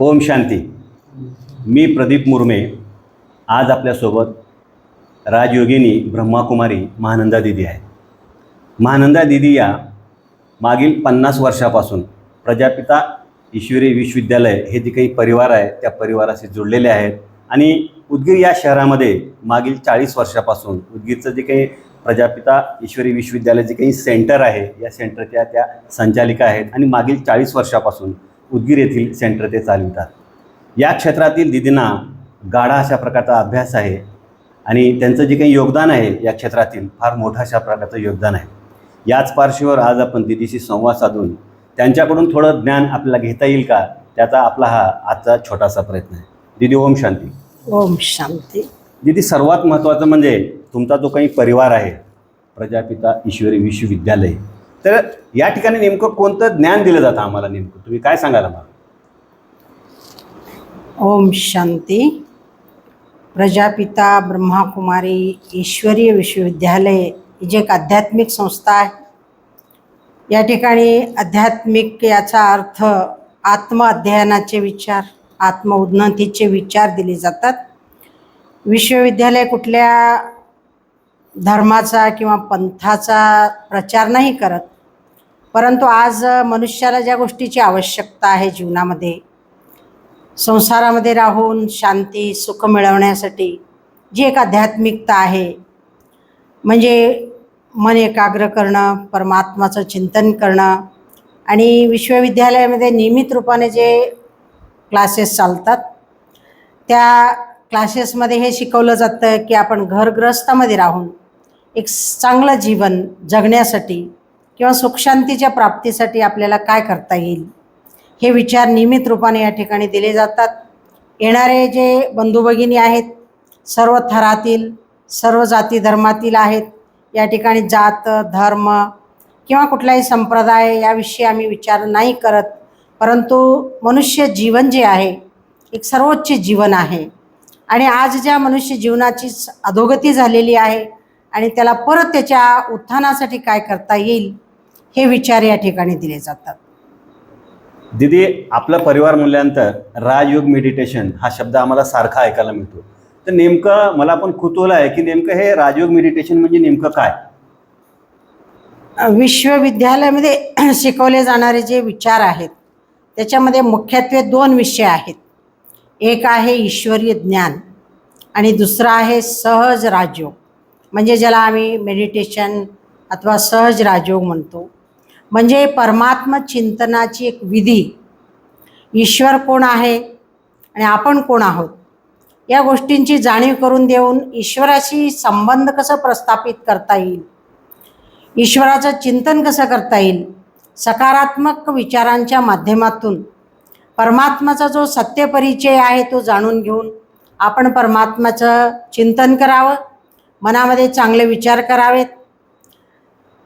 ओम शांती. मी प्रदीप मुर्मे आज आपल्यासोबत राजयोगिनी ब्रह्माकुमारी महानंदा दिदी आहे महानंदा दिदी या मागील पन्नास वर्षापासून प्रजापिता ईश्वरी विश्वविद्यालय हे जे काही परिवार आहे त्या परिवाराशी जोडलेले आहेत आणि उदगीर या शहरामध्ये मागील चाळीस वर्षापासून उदगीरचं जे काही प्रजापिता ईश्वरी विश्वविद्यालय जे काही सेंटर आहे या सेंटरच्या त्या संचालिका आहेत आणि मागील चाळीस वर्षापासून उदगीर येथील सेंटर ते चालवितात. या क्षेत्रातील दिदींना गाढा अशा प्रकारचा अभ्यास आहे आणि त्यांचं जे काही योगदान आहे या क्षेत्रातील फार मोठं अशा प्रकारचं योगदान आहे. याच पार्श्वीवर आज आपण दिदीशी संवाद साधून त्यांच्याकडून थोडं ज्ञान आपल्याला घेता येईल का? त्याचा आपला हा आजचा छोटासा प्रयत्न आहे. दिदी ओम शांती. ओम शांती. दिदी सर्वात महत्त्वाचं म्हणजे तुमचा जो काही परिवार आहे प्रजापिता ईश्वरी विश्वविद्यालय तर या ठिकाणी नेमकं कोणतं ज्ञान दिलं जातं आम्हाला नेमकं? तुम्ही काय सांगाल आम्हाला? ओम शांती. प्रजापिता ब्रह्माकुमारी ईश्वरीय विश्वविद्यालय ही जी एक आध्यात्मिक संस्था आहे. या ठिकाणी आध्यात्मिक याचा अर्थ आत्म अध्ययनाचे विचार आत्मउन्नतीचे विचार दिले जातात. विश्वविद्यालय कुठल्या धर्माचा किंवा पंथाचा प्रचार नाही करत परंतु आज मनुष्याला ज्या गोष्टीची आवश्यकता आहे जीवनामध्ये संसारामध्ये राहून शांती सुख मिळवण्यासाठी जी एक आध्यात्मिकता आहे म्हणजे मन एकाग्र करणं परमात्माचं चिंतन करणं आणि विश्वविद्यालयामध्ये नियमित रूपाने जे क्लासेस चालतात त्या क्लासेसमध्ये हे शिकवलं जातं की आपण घरग्रस्तामध्ये राहून एक चांगलं जीवन जगण्यासाठी किंवा सुखशांतीच्या प्राप्तीसाठी आपल्याला काय करता येईल? हे विचार नियमित रूपाने या ठिकाणी दिले जातात. येणारे जे बंधू भगिनी आहेत सर्व थरातील सर्व जाती धर्मातील आहेत या ठिकाणी जात धर्म किंवा कुठलाही संप्रदाय याविषयी आम्ही विचार नाही करत. परंतु मनुष्य जीवन जे आहे एक सर्वोच्च जीवन आहे. आणि आज ज्या मनुष्य जीवनाची अधोगती झालेली आहे आणि त्याला परत त्याच्या उत्थानासाठी काय करता येईल हे विचार या ठिकाणी दिले जातात. दिदी आपला परिवार म्हणल्यानंतर राजयोग मेडिटेशन हा शब्द आम्हाला सारखा ऐकायला मिळतो. तर नेमकं मला पण कुतूहल आहे की नेमकं हे राजयोग मेडिटेशन म्हणजे नेमकं काय? विश्वविद्यालयामध्ये शिकवले जाणारे जे विचार आहेत त्याच्यामध्ये मुख्यत्वे दोन विषय आहेत. एक आहे ईश्वरीय ज्ञान आणि दुसरा आहे सहज राजयोग. म्हणजे ज्याला आम्ही मेडिटेशन अथवा सहज राजयोग म्हणतो. म्हणजे परमात्म चिंतनाची एक विधी. ईश्वर कोण आहे आणि आपण कोण आहोत? या गोष्टींची जाणीव करून देऊन ईश्वराशी संबंध कसं प्रस्थापित करता येईल? ईश्वराचं चिंतन कसं करता येईल? सकारात्मक विचारांच्या माध्यमातून. परमात्माचा जो सत्यपरिचय आहे तो जाणून घेऊन आपण परमात्माचं चिंतन करावं मनामध्ये चांगले विचार करावेत.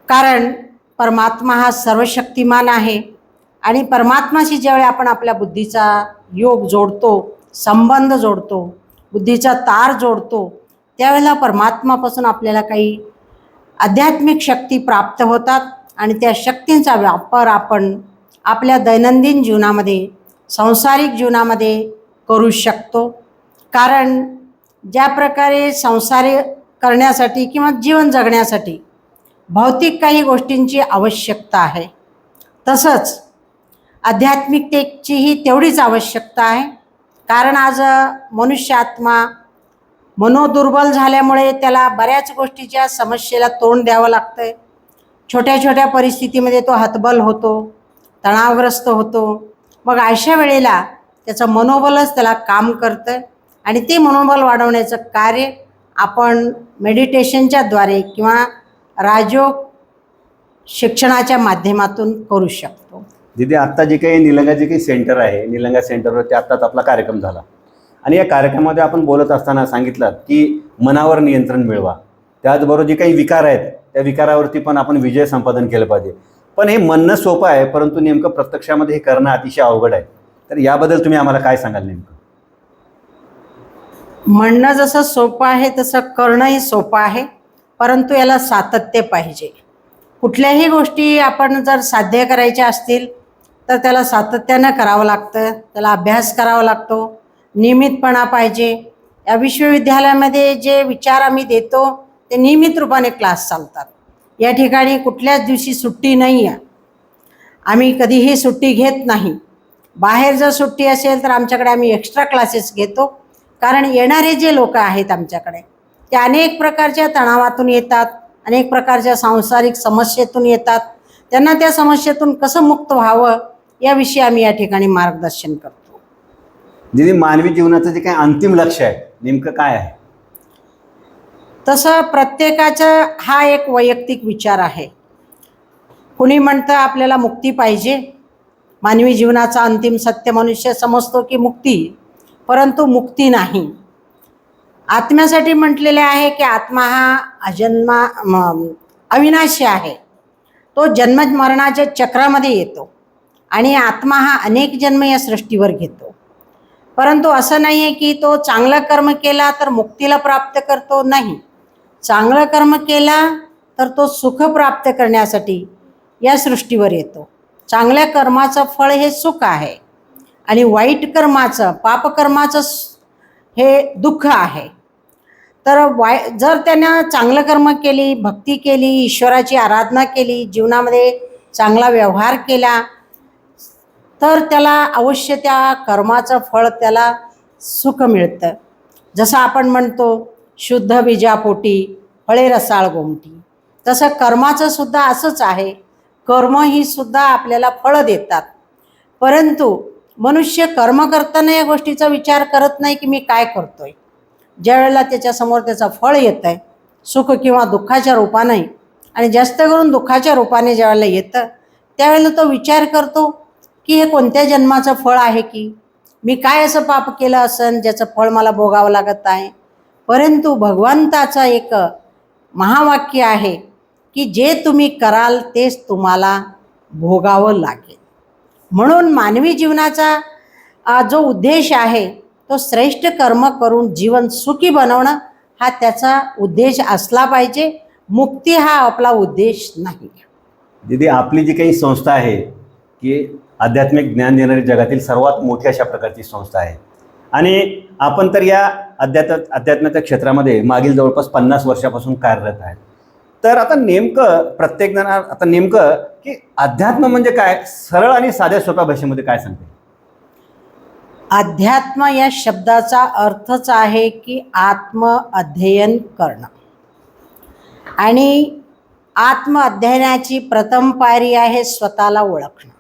कारण परमात्मा हा सर्वशक्तिमान आहे. आणि परमात्माशी ज्यावेळी आपण आपल्या बुद्धीचा योग जोडतो संबंध जोडतो बुद्धीचा तार जोडतो त्यावेळेला परमात्मापासून आपल्याला काही आध्यात्मिक शक्ती प्राप्त होतात आणि त्या शक्तींचा वापर आपण आपल्या दैनंदिन जीवनामध्ये सांसारिक जीवनामध्ये करू शकतो. कारण ज्या प्रकारे संसार करण्यासाठी किंवा जीवन जगण्यासाठी भौतिक काही गोष्टींची आवश्यकता आहे. तसंच आध्यात्मिकतेचीही तेवढीच आवश्यकता आहे. कारण आज मनुष्य आत्मा मनोदुर्बल झाल्यामुळे त्याला बऱ्याच गोष्टीच्या समस्येला तोंड द्यावं लागतं आहे छोट्या छोट्या परिस्थितीमध्ये तो हतबल होतो तणावग्रस्त होतो. मग अशा वेळेला त्याचं मनोबलच त्याला काम करतं आणि ते मनोबल वाढवण्याचं कार्य आपण मेडिटेशनच्या द्वारे किंवा राजयोग शिक्षणाच्या माध्यमातून करू शकतो. दिदी आत्ता जे काही निलंगा जे काही सेंटर आहे निलंगा सेंटरवरती आत्ताच आपला कार्यक्रम झाला. आणि या कार्यक्रमामध्ये आपण बोलत असताना सांगितलं की मनावर नियंत्रण मिळवा. त्याचबरोबर जे काही विकार आहेत त्या विकारावरती पण आपण विजय संपादन केलं पाहिजे. पण हे म्हणणं सोपं आहे परंतु नेमकं प्रत्यक्षामध्ये हे करणं अतिशय अवघड आहे. तर याबद्दल तुम्ही आम्हाला काय सांगाल नेमकं? म्हणणं जसं सोपं आहे तसं करणंही सोपं आहे. परंतु याला सातत्य पाहिजे. कुठल्याही गोष्टी आपण जर साध्य करायच्या असतील तर त्याला सातत्यानं करावं लागतं त्याला अभ्यास करावा लागतो नियमितपणा पाहिजे. या विश्वविद्यालयामध्ये जे विचार आम्ही देतो ते नियमित रूपाने क्लास चालतात. या ठिकाणी कुठल्याच दिवशी सुट्टी नाही आहे आम्ही कधीही सुट्टी घेत नाही. बाहेर जर सुट्टी असेल तर आमच्याकडे आम्ही एक्स्ट्रा क्लासेस घेतो. कारण येणारे जे लोक आहेत आमच्याकडे ते अनेक प्रकारच्या तणावातून येतात अनेक प्रकारच्या सांसारिक समस्येतून येतात. त्यांना त्या समस्येतून कसं मुक्त व्हावं याविषयी आम्ही या ठिकाणी मार्गदर्शन करतो. दिदी मानवी जीवनाचं जे काही अंतिम लक्ष आहे नेमकं काय आहे? तसं प्रत्येकाचा हा एक वैयक्तिक विचार आहे. कुणी म्हणतं आपल्याला मुक्ती पाहिजे. मानवी जीवनाचा अंतिम सत्य मनुष्य समजतो की मुक्ती परंतु मुक्ती नाही. आत्म्यासाठी म्हटलेले आहे की आत्मा हा अजन्मा म- अविनाशी आहे. तो जन्म मरणाच्या चक्रामध्ये येतो आणि आत्मा हा अनेक जन्म या सृष्टीवर घेतो. परंतु असं नाही आहे की तो चांगलं कर्म केला तर मुक्तीला प्राप्त करतो नाही. चांगलं कर्म केला तर तो सुख प्राप्त करण्यासाठी या सृष्टीवर येतो. चांगल्या कर्माचं फळ हे सुख आहे आणि वाईट कर्माचं पापकर्माचं हे दुःख आहे. तर वाय जर त्यानं चांगलं कर्म केली भक्ती केली ईश्वराची आराधना केली जीवनामध्ये चांगला व्यवहार केला तर त्याला अवश्य त्या कर्माचं फळ त्याला सुख मिळतं. जसं आपण म्हणतो शुद्ध बीजापोटी फळे रसाळ गोमटी. तसं कर्माचं सुद्धा असंच आहे. कर्म ही सुद्धा आपल्याला फळं देतात. परंतु मनुष्य कर्म करताना या गोष्टीचा विचार करत नाही की मी काय करतोय. ज्या वेळेला त्याच्यासमोर त्याचं फळ येतं आहे सुख किंवा दुःखाच्या रूपाने आणि जास्त करून दुःखाच्या रूपाने ज्यावेळेला येतं त्यावेळेला तो विचार करतो की हे कोणत्या जन्माचं फळ आहे की? मी काय असं पाप केलं असन ज्याचं फळ मला भोगावं लागत आहे? परंतु भगवंताचं एक महावाक्य आहे की जे तुम्ही कराल तेच तुम्हाला भोगावं लागेल. म्हणून मानवी जीवनाचा जो उद्देश आहे तो श्रेष्ठ कर्म करून जीवन सुखी बनवणं हा त्याचा उद्देश असला पाहिजे. मुक्ती हा आपला उद्देश नाही. दिदी आपली जी काही संस्था आहे की आध्यात्मिक ज्ञान देणारी जगातील सर्वात मोठी अशा प्रकारची संस्था आहे. आणि आपण तर या अध्यात्म अध्यात्माच्या क्षेत्रामध्ये मागील जवळपास पन्नास वर्षापासून कार्यरत आहेत तर आता नेमकं प्रत्येक जण आता नेमकं की अध्यात्म म्हणजे काय? सरळ आणि साध्या सोप्या भाषेमध्ये काय सांगते? अध्यात्म या शब्दाचा अर्थच आहे की आत्म अध्ययन करणं. आणि आत्म अध्ययनाची प्रथम पायरी आहे स्वतःला ओळखणं.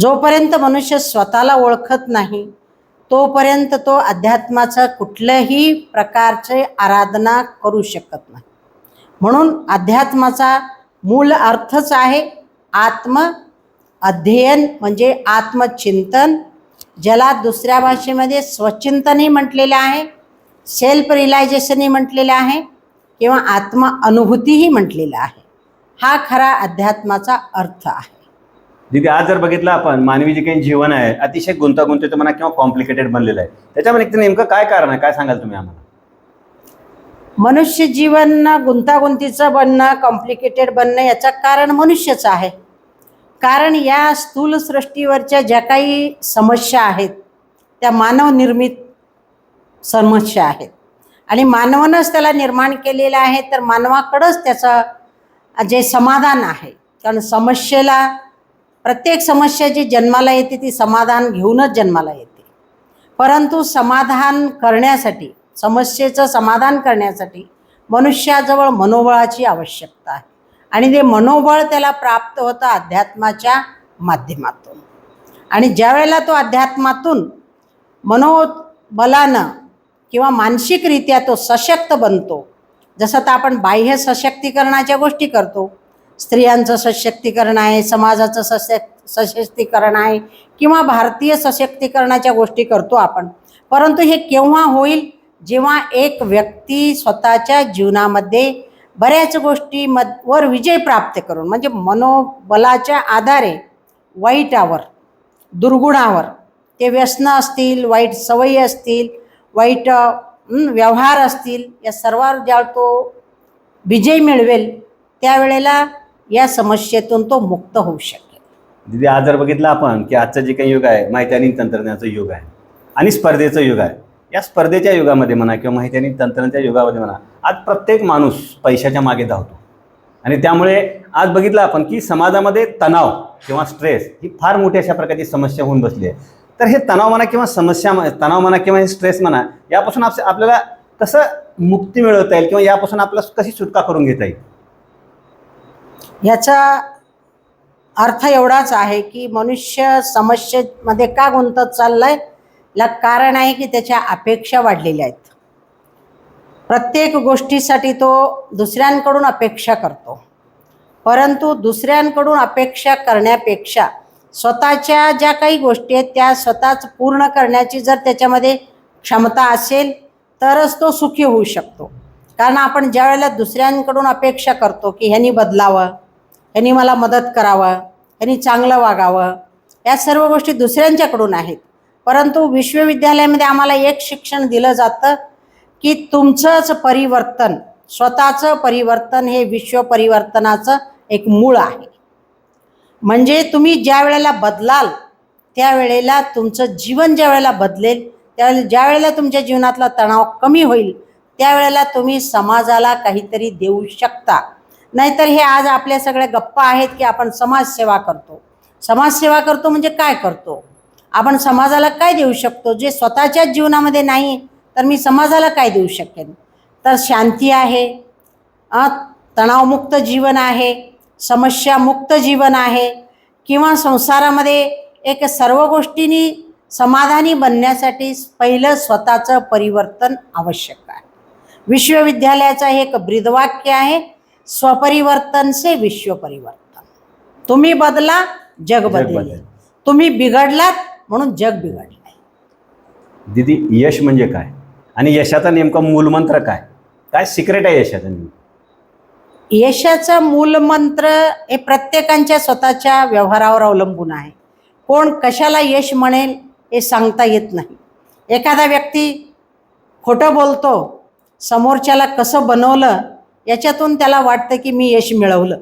जोपर्यंत मनुष्य स्वतःला ओळखत नाही तोपर्यंत तो अध्यात्माचं कुठल्याही प्रकारचे आराधना करू शकत नाही. म्हणून अध्यात्माचा मूळ अर्थच आहे आत्म अध्ययन म्हणजे आत्मचिंतन. ज्याला दुसऱ्या भाषेमध्ये स्वचिंतनही म्हटलेलं आहे सेल्फ रिलायझेशनही म्हटलेलं आहे किंवा आत्म अनुभूतीही म्हटलेलं आहे. हा खरा अध्यात्माचा अर्थ आहे. दिदी आज जर बघितलं आपण मानवी जे काही जीवन आहे अतिशय गुंतागुंतीचं म्हणा किंवा कॉम्प्लिकेटेड बनलेलं आहे. त्याच्यामध्ये एक तर नेमकं काय कारण आहे? काय सांगाल तुम्ही आम्हाला? मनुष्य जीवन गुंतागुंतीचं बनणं कॉम्प्लिकेटेड बनणं याचं कारण मनुष्यच आहे. कारण या स्थूल सृष्टीवरच्या ज्या काही समस्या आहेत त्या मानवनिर्मित समस्या आहेत. आणि मानवानंच त्याला निर्माण केलेलं आहे तर मानवाकडंच त्याचं जे समाधान आहे. कारण समस्येला प्रत्येक समस्या जी जन्माला येते ती समाधान घेऊनच जन्माला येते. परंतु समाधान करण्यासाठी समस्येचं समाधान करण्यासाठी मनुष्याजवळ मनोबळाची आवश्यकता आहे. आणि ते मनोबळ त्याला प्राप्त होतं अध्यात्माच्या माध्यमातून. आणि ज्यावेळेला तो अध्यात्मातून मनोबलानं किंवा मानसिकरित्या तो सशक्त बनतो जसं तर आपण बाह्य सशक्तीकरणाच्या गोष्टी करतो. स्त्रियांचं सशक्तीकरण आहे समाजाचं सशक् सशक्तीकरण आहे किंवा भारतीय सशक्तीकरणाच्या गोष्टी करतो आपण. परंतु हे केव्हा होईल? जेव्हा एक व्यक्ती स्वतःच्या जीवनामध्ये बऱ्याच गोष्टी मद वर विजय प्राप्त करून म्हणजे मनोबलाच्या आधारे वाईटावर दुर्गुणावर ते व्यसनं असतील वाईट सवयी असतील वाईट व्यवहार असतील या सर्वांवर ज्या तो विजय मिळवेल त्यावेळेला या समस्येतून तो मुक्त होऊ शकेल. दिदी आज जर बघितलं आपण की आजचं जे काही युग आहे माहिती आणि तंत्रज्ञानाचं युग आहे आणि स्पर्धेचं युग आहे. या स्पर्धेच्या युगामध्ये म्हणा किंवा माहिती आणि तंत्रज्ञानाच्या युगामध्ये म्हणा आज प्रत्येक माणूस पैशाच्या मागे धावतो. आणि त्यामुळे आज बघितलं आपण की समाजामध्ये तणाव किंवा स्ट्रेस ही फार मोठी अशा प्रकारची समस्या होऊन बसली आहे. तर हे तणाव म्हणा किंवा समस्या तणाव म्हणा किंवा हे स्ट्रेस म्हणा यापासून आप आपल्याला कसं मुक्ती मिळवता येईल किंवा यापासून आपल्याला कशी सुटका करून घेता येईल? याचा अर्थ एवढाच आहे की मनुष्य समस्येमध्ये का गुंतत चाललाय? ला कारण आहे की त्याच्या अपेक्षा वाढलेल्या आहेत. प्रत्येक गोष्टीसाठी तो दुसऱ्यांकडून अपेक्षा करतो. परंतु दुसऱ्यांकडून अपेक्षा करण्यापेक्षा स्वतःच्या ज्या काही गोष्टी आहेत त्या स्वतःच पूर्ण करण्याची जर त्याच्यामध्ये क्षमता असेल तरच तो सुखी होऊ शकतो. कारण आपण ज्या वेळेला दुसऱ्यांकडून अपेक्षा करतो की ह्यांनी बदलावं ह्यांनी मला मदत करावं ह्यांनी चांगलं वागावं या सर्व गोष्टी दुसऱ्यांच्याकडून आहेत. परंतु विश्वविद्यालयामध्ये आम्हाला एक शिक्षण दिलं जातं की तुमचंच परिवर्तन स्वतःचं परिवर्तन हे विश्व परिवर्तनाचं एक मूळ आहे. म्हणजे तुम्ही ज्या वेळेला बदलाल त्यावेळेला तुमचं जीवन ज्या वेळेला बदलेल त्यावेळेला ज्या वेळेला तुमच्या जीवनातला तणाव कमी होईल त्यावेळेला तुम्ही समाजाला काहीतरी देऊ शकता. नाहीतर हे आज आपल्या सगळ्या गप्पा आहेत की आपण समाजसेवा करतो. समाजसेवा करतो म्हणजे काय करतो? आपण समाजाला काय देऊ शकतो? जे स्वतःच्याच जीवनामध्ये नाही तर मी समाजाला काय देऊ शकेन? तर शांती आहे तणावमुक्त जीवन आहे समस्यामुक्त जीवन आहे किंवा संसारामध्ये एक सर्व गोष्टींनी समाधानी बनण्यासाठी पहिलं स्वतःचं परिवर्तन आवश्यक आहे. विश्वविद्यालयाचं हे एक ब्रीदवाक्य आहे स्वपरिवर्तन से विश्व परिवर्तन तुम्ही बदला जग बदलेल. तुम्ही बिघडलात म्हणून जग बिघडलंय दिदी यश म्हणजे काय? आणि यशाचा नेमका मूलमंत्र काय? काय सिक्रेट आहे यशाचं नेमकं? यशाचा मूलमंत्र हे प्रत्येकाच्या स्वतःच्या व्यवहारावर अवलंबून आहे. कोण कशाला यश म्हणेल हे सांगता येत नाही. एखादा व्यक्ती खोटं बोलतो समोरच्याला कसं बनवलं याच्यातून त्याला वाटतं की मी यश मिळवलं.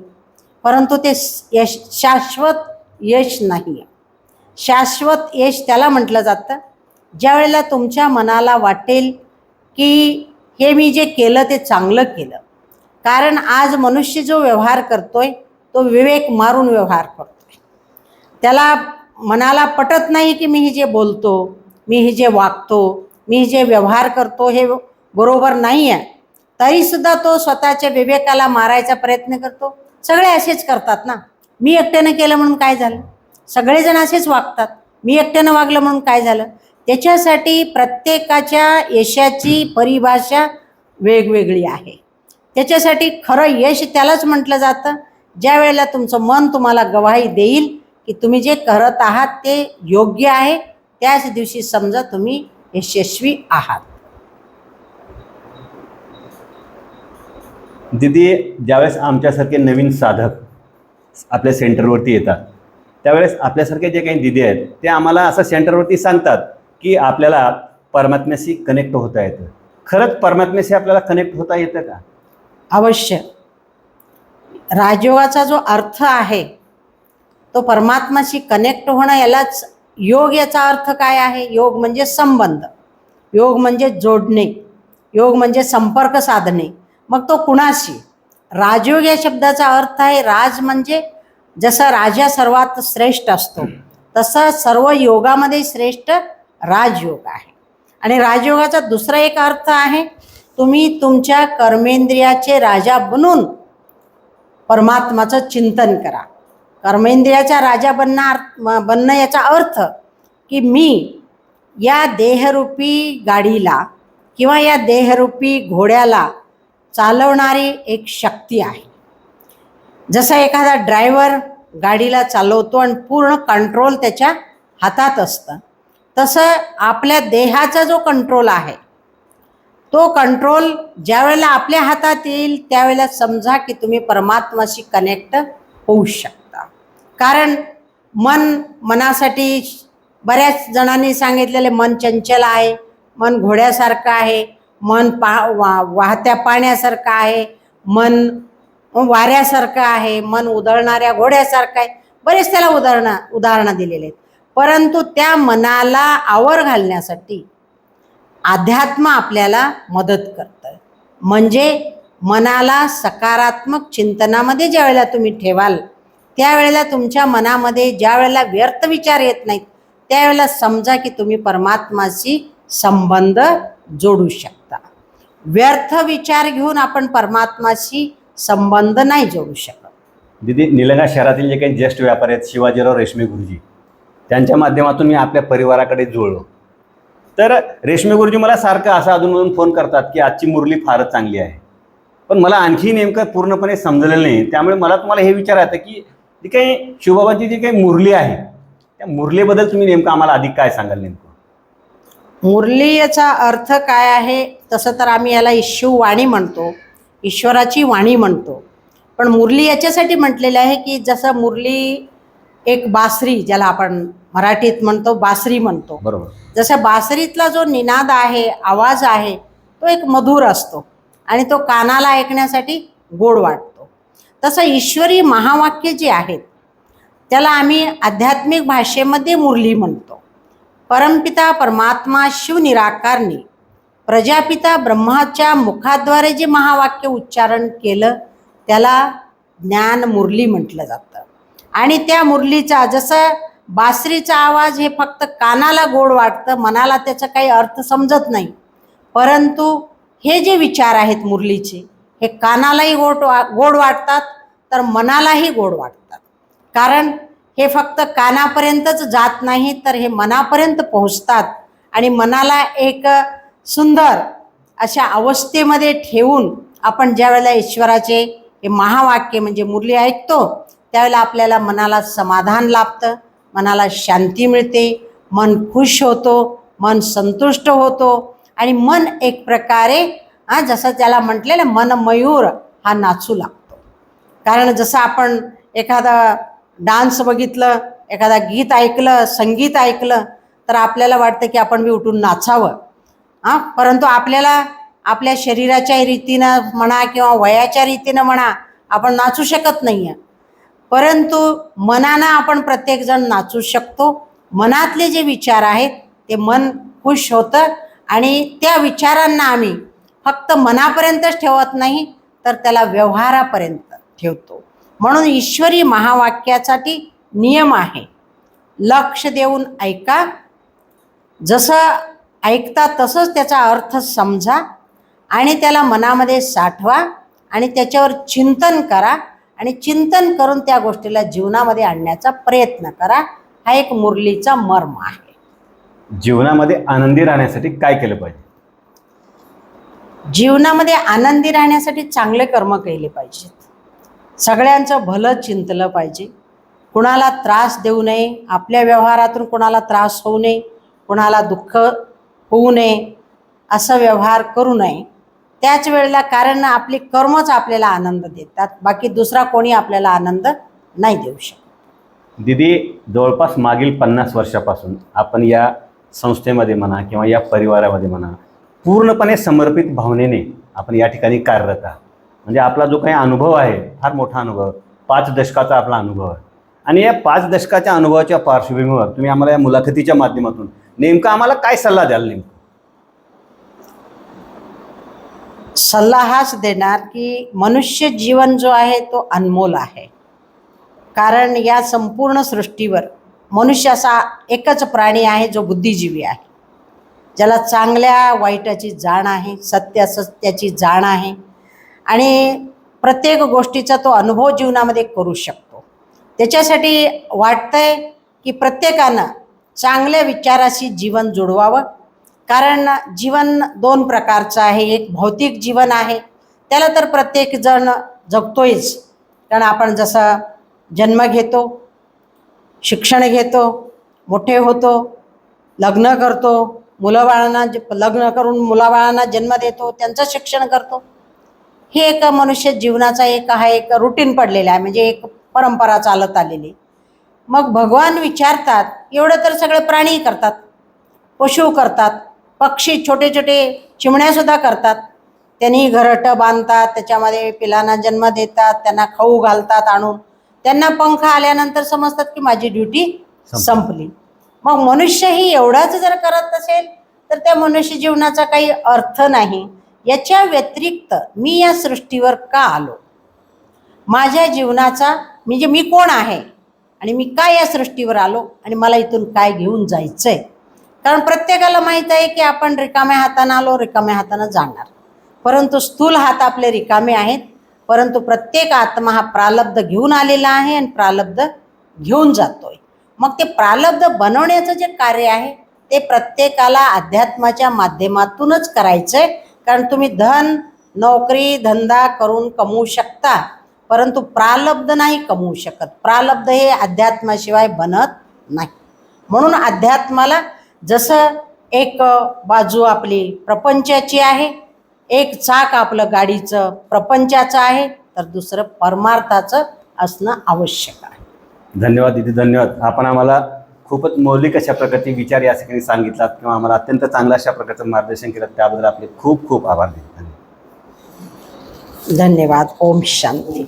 परंतु ते यश शाश्वत यश नाही आहे शाश्वत यश त्याला म्हटलं जातं. ज्या वेळेला तुमच्या मनाला वाटेल की हे मी जे केलं ते चांगलं केलं. कारण आज मनुष्य जो व्यवहार करतोय तो विवेक मारून व्यवहार करतोय. त्याला मनाला पटत नाही की मी हे जे बोलतो मी हे जे वागतो मी हे जे व्यवहार करतो हे बरोबर नाही आहे तरीसुद्धा तो स्वतःच्या विवेकाला मारायचा प्रयत्न करतो. सगळे असेच करतात ना. मी एकट्यानं केलं म्हणून काय झालं? सगळेजण असेच वागतात. मी एकट्यानं वागलं म्हणून काय झालं? त्याच्यासाठी प्रत्येकाच्या यशाची परिभाषा वेगवेगळी आहे. त्याच्यासाठी खरं यश त्यालाच म्हटलं जातं. ज्या वेळेला तुमचं मन तुम्हाला गवाही देईल की तुम्ही जे करत आहात ते योग्य आहे त्याच दिवशी समजा तुम्ही यशस्वी आहात. दिदी ज्यावेळेस आमच्यासारखे नवीन साधक आपल्या सेंटरवरती येतात त्यावेळेस आपल्यासारखे जे काही दिदी आहेत ते आम्हाला असं सेंटरवरती सांगतात की आपल्याला परमात्म्याशी कनेक्ट होता येतं. खरंच परमात्म्याशी आपल्याला कनेक्ट होता येतं का? अवश्य. राजयोगाचा जो अर्थ आहे तो परमात्माशी कनेक्ट होणं यालाच योग याचा अर्थ काय आहे? योग म्हणजे संबंध. योग म्हणजे जोडणे. योग म्हणजे संपर्क साधणे. मग तो कुणाशी? राजयोग या शब्दाचा अर्थ आहे राज म्हणजे जसा राजा सर्वात श्रेष्ठ असतो तसं सर्व योगामध्ये श्रेष्ठ राजयोग आहे. आणि राजयोगाचा दुसरा एक अर्थ आहे तुम्ही तुमच्या कर्मेंद्रियाचे राजा बनून परमात्माचं चिंतन करा. कर्मेंद्रियाचा राजा बनणार बनणं याचा अर्थ की मी या देहरूपी गाडीला किंवा या देहरूपी घोड्याला चालवणारी एक शक्ती आहे. जसा एखादा ड्रायव्हर गाडीला चालवतो आणि पूर्ण कंट्रोल त्याच्या हातात असतं तसं आपल्या देहाचा जो कंट्रोल आहे तो कंट्रोल ज्यावेळेला आपल्या हातात येईल त्यावेळेला समजा की तुम्ही परमात्माशी कनेक्ट होऊ शकता. कारण मन मनासाठी बऱ्याच जणांनी सांगितलेले मन चंचल आहे मन घोड्यासारखं आहे मन पा वा वाहत्या पाण्यासारखं आहे मन वाऱ्यासारखं आहे मन उधळणाऱ्या घोड्यासारखं आहे. बरेच त्याला उदाहरणं उदाहरणं दिलेले आहेत. परंतु त्या मनाला आवर घालण्यासाठी अध्यात्म आपल्याला मदत करतं. म्हणजे मनाला सकारात्मक चिंतनामध्ये ज्या वेळेला तुम्ही ठेवाल त्यावेळेला तुमच्या मनामध्ये ज्या वेळेला व्यर्थ विचार येत नाहीत त्यावेळेला समजा की तुम्ही परमात्माशी संबंध जोडू शकता. व्यर्थ विचार घेऊन आपण परमात्माशी संबंध नाही जोडू शकत. दिदी निलंगा शहरातील जे काही ज्येष्ठ व्यापारी आहेत शिवाजीराव रेशमे गुरुजी त्यांच्या माध्यमातून मी आपल्या परिवाराकडे जुळलो. तर रेशमे गुरुजी मला सारखं असं अधूनमधून फोन करतात की आजची मुरली फारच चांगली आहे. पण मला आणखी नेमकं पूर्णपणे समजलेलं नाही. त्यामुळे मला तुम्हाला हे विचारायचं की जी काही शिवबाबांची जी काही मुरली आहे त्या मुरलीबद्दल तुम्ही नेमकं आम्हाला अधिक काय सांगाल नेमकं? मुरली याचा अर्थ काय आहे? तसं तर आम्ही याला शिववाणी म्हणतो. ईश्वराची वाणी म्हणतो. पण मुरली याच्यासाठी म्हटलेलं आहे की जसं मुरली एक बासरी ज्याला आपण मराठीत म्हणतो बासरी म्हणतो. बरोबर. जसं बासरीतला जो निनाद आहे आवाज आहे तो एक मधुर असतो आणि तो कानाला ऐकण्यासाठी गोड वाटतो. तसं ईश्वरी महावाक्य जे आहेत त्याला आम्ही आध्यात्मिक भाषेमध्ये मुरली म्हणतो. परमपिता परमात्मा शिव निराकारने प्रजापिता ब्रह्माच्या मुखाद्वारे जे महावाक्य उच्चारण केलं त्याला ज्ञान मुरली म्हटलं जातं. आणि त्या मुरलीचा जसं बासरीचा आवाज हे फक्त कानाला गोड वाटतं मनाला त्याचा काही अर्थ समजत नाही. परंतु हे जे विचार आहेत मुरलीचे हे कानालाही गोड वा गोड वाटतात तर मनालाही गोड वाटतात. कारण हे फक्त कानापर्यंतच जात नाही तर हे मनापर्यंत पोहोचतात. आणि मनाला एक सुंदर अशा अवस्थेमध्ये ठेवून आपण ज्या वेळेला ईश्वराचे हे महावाक्य म्हणजे मुरली ऐकतो त्यावेळेला आपल्याला मनाला समाधान लाभतं मनाला शांती मिळते मन खुश होतो मन संतुष्ट होतो आणि मन एक प्रकारे हा जसं त्याला म्हटलेलं मन मयूर हा नाचू लागतो. कारण जसं आपण एखादा डान्स बघितलं एखादा गीत ऐकलं संगीत ऐकलं तर आपल्याला वाटतं की आपण बी उठून नाचावं. हां? परंतु आपल्याला आपल्या शरीराच्या रीतीनं म्हणा किंवा वयाच्या रीतीनं म्हणा आपण नाचू शकत नाही आहे परंतु मनानं आपण प्रत्येकजण नाचू शकतो. मनातले जे विचार आहेत ते मन खुश होतं आणि त्या विचारांना आम्ही फक्त मनापर्यंतच ठेवत नाही तर त्याला व्यवहारापर्यंत ठेवतो. म्हणून ईश्वरी महावाक्यासाठी नियम आहे. लक्ष देऊन ऐका. जसं ऐकता तसंच त्याचा अर्थ समजा आणि त्याला मनामध्ये साठवा आणि त्याच्यावर चिंतन करा आणि चिंतन करून त्या गोष्टीला जीवनामध्ये आणण्याचा प्रयत्न करा. हा एक मुरलीचा मर्म आहे. जीवनामध्ये आनंदी राहण्यासाठी काय केलं पाहिजे? जीवनामध्ये आनंदी राहण्यासाठी चांगले कर्म केले पाहिजेत. सगळ्यांचं भलं चिंतलं पाहिजे. कुणाला त्रास देऊ नये आपल्या व्यवहारातून कुणाला त्रास होऊ नये कुणाला दुःख होऊ नये असा व्यवहार करू नये. त्याच वेळेला कारण आपली कर्मच आपल्याला आनंद देतात बाकी दुसरा कोणी आपल्याला आनंद नाही देऊ शकत. दिदी जवळपास मागील पन्नास वर्षापासून आपण या संस्थेमध्ये म्हणा किंवा या परिवारामध्ये म्हणा पूर्णपणे समर्पित भावनेने आपण या ठिकाणी कार्यरत आहात. म्हणजे आपला जो काही अनुभव आहे फार मोठा अनुभव पाच दशकाचा आपला अनुभव आहे. आणि या पाच दशकाच्या अनुभवाच्या पार्श्वभूमीवर तुम्ही आम्हाला या मुलाखतीच्या माध्यमातून नेमकं आम्हाला काय सल्ला द्याल नेमकं? सल्ला हाच देणार की मनुष्य जीवन जो आहे तो अनमोल आहे. कारण या संपूर्ण सृष्टीवर मनुष्य असा एकच प्राणी आहे जो बुद्धिजीवी आहे. ज्याला चांगल्या वाईटाची जाण आहे सत्यासत्याची जाण आहे आणि प्रत्येक गोष्टीचा तो अनुभव जीवनामध्ये करू शकतो. त्याच्यासाठी वाटतंय की प्रत्येकानं चांगल्या विचाराशी जीवन जुडवावं. कारण जीवन दोन प्रकारचं आहे. एक भौतिक जीवन आहे. त्याला तर प्रत्येकजण जगतोयच. कारण आपण जसं जन्म घेतो शिक्षण घेतो मोठे होतो लग्न करतो मुलाबाळांना ज- लग्न करून मुलाबाळांना जन्म देतो त्यांचं शिक्षण करतो. हे एक मनुष्य जीवनाचा एक हा एक रुटीन पडलेला आहे. म्हणजे एक परंपरा चालत आलेली मग भगवान विचारतात एवढं तर सगळे प्राणी करतात. पशु करतात पक्षी छोटे छोटे चिमण्यासुद्धा करतात. त्यांनी घरटं बांधतात त्याच्यामध्ये पिलांना जन्म देतात त्यांना खाऊ घालतात आणून. त्यांना पंख आल्यानंतर समजतात की माझी ड्युटी संपली. संपली. मग मनुष्य ही एवढाच जर करत असेल तर त्या मनुष्य जीवनाचा काही अर्थ नाही. याच्या व्यतिरिक्त मी या सृष्टीवर का आलो? माझ्या जीवनाचा म्हणजे मी कोण आहे? आणि मी काय या सृष्टीवर आलो आणि मला इथून काय घेऊन जायचंय? कारण प्रत्येकाला माहीत आहे की आपण रिकाम्या हातानं आलो रिकाम्या हातानं जाणार. परंतु स्थूल हात आपले रिकामे आहेत. परंतु प्रत्येक आत्मा हा प्रालब्ध घेऊन आलेला आहे आणि प्रालब्ध घेऊन जातोय. मग ते प्रालब्ध बनवण्याचं जे कार्य आहे ते प्रत्येकाला अध्यात्माच्या माध्यमातूनच करायचंय. कारण तुम्ही धन नोकरी धंदा करून कमवू शकता. परंतु प्रालब्ध नाही कमवू शकत. प्रालब्ध हे अध्यात्माशिवाय बनत नाही. म्हणून अध्यात्माला जसं एक बाजू आपली प्रपंचाची आहे एक चाक आपलं गाडीचं प्रपंचाचं आहे तर दुसरं परमार्थाचं असणं आवश्यक आहे. धन्यवाद दिदी धन्यवाद. आपण आम्हाला खूपच मौलिक अशा प्रकारचे विचार या ठिकाणी सांगितलात किंवा आम्हाला अत्यंत चांगलं अशा प्रकारचं मार्गदर्शन केलं त्याबद्दल आपले खूप खूप आभार धन्यवाद. धन्यवाद. ओम शांती.